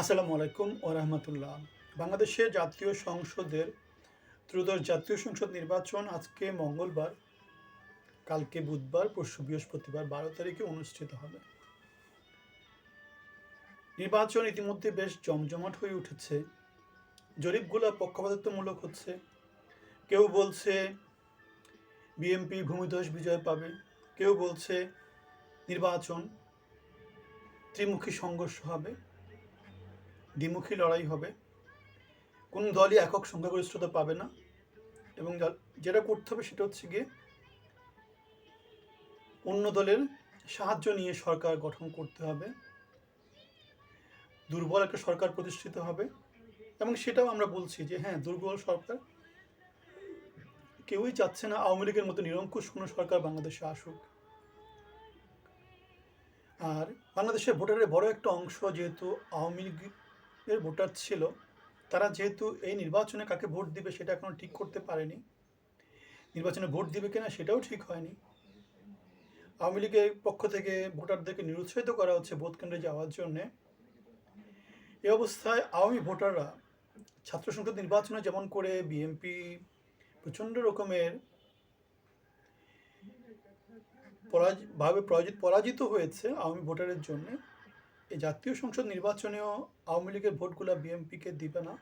আসসালামু আলাইকুম ও রহমতুল্লাহ। বাংলাদেশের জাতীয় সংসদের ত্রয়োদশ জাতীয় সংসদ নির্বাচন আজকে মঙ্গলবার, কালকে বুধবার, পরশু বৃহস্পতিবার, বারো তারিখে অনুষ্ঠিত হবে। নির্বাচন ইতিমধ্যে বেশ জমজমাট হয়ে উঠেছে। জরিপগুলো পক্ষপাতিত্বমূলক হচ্ছে। কেউ বলছে বিএনপি ভূমিধস বিজয় পাবে। কেউ বলছে নির্বাচন ত্রিমুখী সংঘর্ষ হবে। দ্বিমুখী লড়াই হবে। কোন দলই একক সংখ্যাগরিষ্ঠতা পাবে না। এবং যেটা করতে হবে সেটা হচ্ছে গিয়ে অন্য দলের সাহায্য নিয়ে সরকার গঠন করতে হবে। দুর্বল একটা সরকার প্রতিষ্ঠিত হবে। এবং সেটাও আমরা বলছি যে হ্যাঁ দুর্বল সরকার কেউই চাচ্ছে না আওয়ামী লীগের মতো নিরঙ্কুশ কোনো সরকার বাংলাদেশে আসুক। আর বাংলাদেশের ভোটারের বড় একটা অংশ যেহেতু আওয়ামী লীগের ভোটার ছিল, তারা যেহেতু এই নির্বাচনে কাকে ভোট দিবে সেটা এখনও ঠিক করতে পারেনি, নির্বাচনে ভোট দিবে কিনা সেটাও ঠিক হয়নি। আওয়ামী লীগের পক্ষ থেকে ভোটারদেরকে নিরুৎসাহিত করা হচ্ছে ভোট কেন্দ্রে যাওয়ার জন্যে। এই অবস্থায় আওয়ামী ভোটাররা ছাত্র সংসদ নির্বাচনে যেমন করে বিএনপি প্রচণ্ড রকমের পরাজ- ভাবে পরাজিত পরাজিত হয়েছে আওয়ামী ভোটারের জন্য। এই জাতীয় সংসদ নির্বাচনেও আওয়ামী লীগের ভোটগুলো বিএনপিকে দিবে না।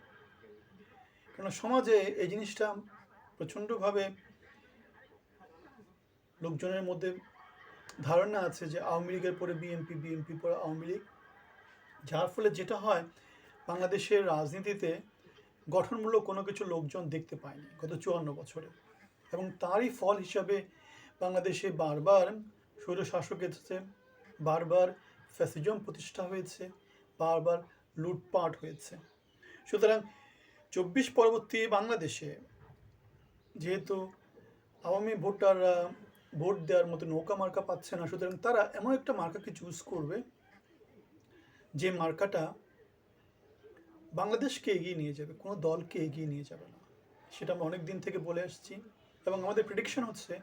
কেন সমাজে এই জিনিসটা প্রচণ্ডভাবে লোকজনের মধ্যে ধারণা আছে যে আওয়ামী লীগের পরে বিএনপি বিএনপি পরে আওয়ামী লীগ। যার ফলে যেটা হয়, বাংলাদেশের রাজনীতিতে গঠনমূলক কোনো কিছু লোকজন দেখতে পায়নি গত চুয়ান্ন বছরে। এবং তারই ফল হিসাবে বাংলাদেশে বারবার স্বৈরশাসক এসেছে বারবার ফ্যাসিজম প্রতিষ্ঠা হয়েছে, বারবার লুটপাট হয়েছে। সুতরাং চব্বিশ পরবর্তী বাংলাদেশে যেহেতু আওয়ামী ভোটাররা ভোট দেওয়ার মতো নৌকা মার্কা পাচ্ছে না, সুতরাং তারা এমন একটা মার্কাকে চুজ করবে যে মার্কাটা বাংলাদেশকে এগিয়ে নিয়ে যাবে, কোনো দলকে এগিয়ে নিয়ে যাবে না। সেটা আমরা অনেক দিন থেকে বলে আসছি। এবং আমাদের প্রেডিকশন হচ্ছে,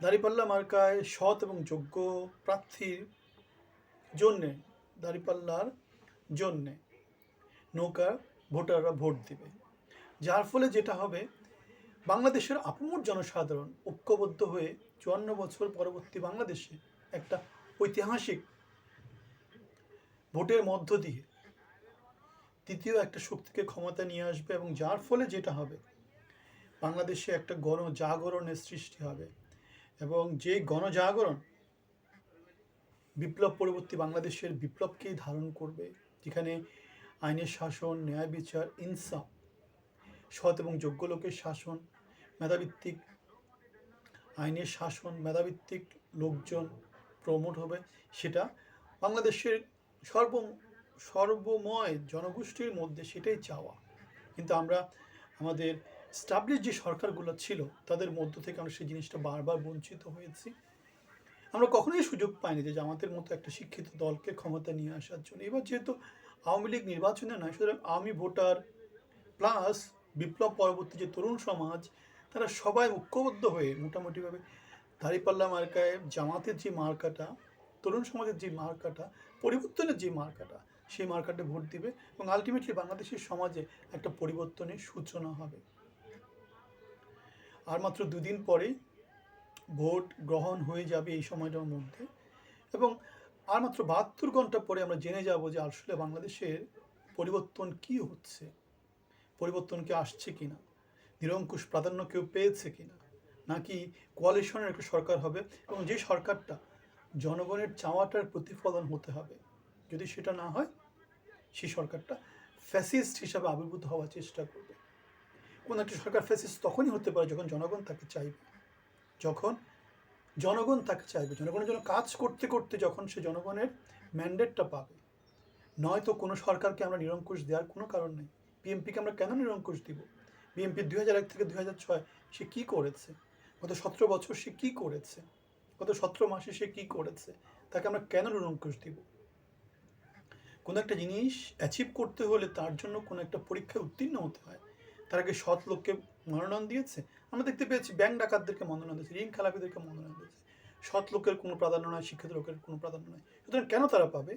দাঁড়িপাল্লা মার্কায় সৎ এবং যোগ্য প্রার্থীর জন্যে, দাঁড়িপাল্লার জন্যে নৌকার ভোটাররা ভোট দিবে। যার ফলে যেটা হবে, বাংলাদেশের আপমর জনসাধারণ ঐক্যবদ্ধ হয়ে চুয়ান্ন বছর পরবর্তী বাংলাদেশে একটা ঐতিহাসিক ভোটের মধ্য দিয়ে তৃতীয় একটা শক্তিকে ক্ষমতা নিয়ে আসবে এবং যার ফলে যেটা হবে, বাংলাদেশে একটা গণজাগরণের সৃষ্টি হবে এবং যে গণজাগরণ বিপ্লব পরবর্তী বাংলাদেশের বিপ্লবকেই ধারণ করবে, যেখানে আইনের শাসন, ন্যায় বিচার, ইনসাফ, সৎ এবং যোগ্য লোকের শাসন, মেধাভিত্তিক আইনের শাসন, মেধাভিত্তিক লোকজন প্রমোট হবে, সেটা বাংলাদেশের সর্ব, সর্বময় জনগোষ্ঠীর মধ্যে সেটাই চাওয়া। কিন্তু আমরা আমাদের স্টাবলিশ যে সরকারগুলো ছিল, তাদের মধ্য থেকে আমরা সেই জিনিসটা বারবার বঞ্চিত হয়েছি। আমরা কখনোই সুযোগ পাইনি যে জামাতের মতো একটা শিক্ষিত দলকে ক্ষমতা নিয়ে আসার জন্য। এবার যেহেতু আওয়ামী লীগ নির্বাচনে নয়, সুতরাং আওয়ামী ভোটার প্লাস বিপ্লব পরবর্তী যে তরুণ সমাজ, তারা সবাই ঐক্যবদ্ধ হয়ে মোটামুটিভাবে দাঁড়িপাল্লা মার্কায় জামাতের যে মার্কাটা, তরুণ সমাজের যে মার্কাটা, পরিবর্তনের যে মার্কাটা, সেই মার্কাটে ভোট দিবে এবং আলটিমেটলি বাংলাদেশের সমাজে একটা পরিবর্তনের সূচনা হবে। আর মাত্র দুদিন পরেই ভোট গ্রহণ হয়ে যাবে এই সময়টার মধ্যে। এবং আর মাত্র বাহাত্তর ঘণ্টা পরে আমরা জেনে যাব যে আসলে বাংলাদেশের পরিবর্তন কি হচ্ছে, পরিবর্তন কি আসছে কিনা, নিরঙ্কুশ প্রাধান্য কেউ পেয়েছে কিনা, নাকি কোয়ালিশনের একটা সরকার হবে এবং যে সরকারটা জনগণের চাওয়াটার প্রতিফলন হতে হবে, যদি সেটা না হয় সেই সরকারটা ফ্যাসিস্ট হিসাবে আবির্ভূত হওয়ার চেষ্টা করবে। কোন একটা সরকার ফ্যাসিস্ট তখনই হতে পারে যখন জনগণ তাকে চাইবে। যখন জনগণ তাকে চাইবে, জনগণের জন্য কাজ করতে করতে যখন সে জনগণের ম্যান্ডেটটা পাবে, নয়তো কোনো সরকারকে আমরা নিরঙ্কুশ দেওয়ার কোনো কারণ নেই। বিএনপিকে আমরা কেন নিরঙ্কুশ দিব? বিএনপি দুই হাজার এক থেকে দুই হাজার ছয় সে কী করেছে? গত সতেরো বছর সে কী করেছে? গত সতেরো মাসে সে কী করেছে? তাকে আমরা কেন নিরঙ্কুশ দিব? কোনো একটা জিনিস অ্যাচিভ করতে হলে তার জন্য কোনো একটা পরীক্ষায় উত্তীর্ণ হতে হয়। তার কি সৎ লোককে মনোনয়ন দিয়েছে? আমরা দেখতে পেয়েছি ব্যাংক ডাকাতদেরকে মনোনয়ন দিয়েছে, ঋণ খেলাপিদেরকে মনোনয়ন দিয়েছে। সৎ লোকের কোনো প্রাধান্য নয়, শিক্ষিত লোকের কোনো প্রাধান্য নয়। সুতরাং কেন তারা পাবে?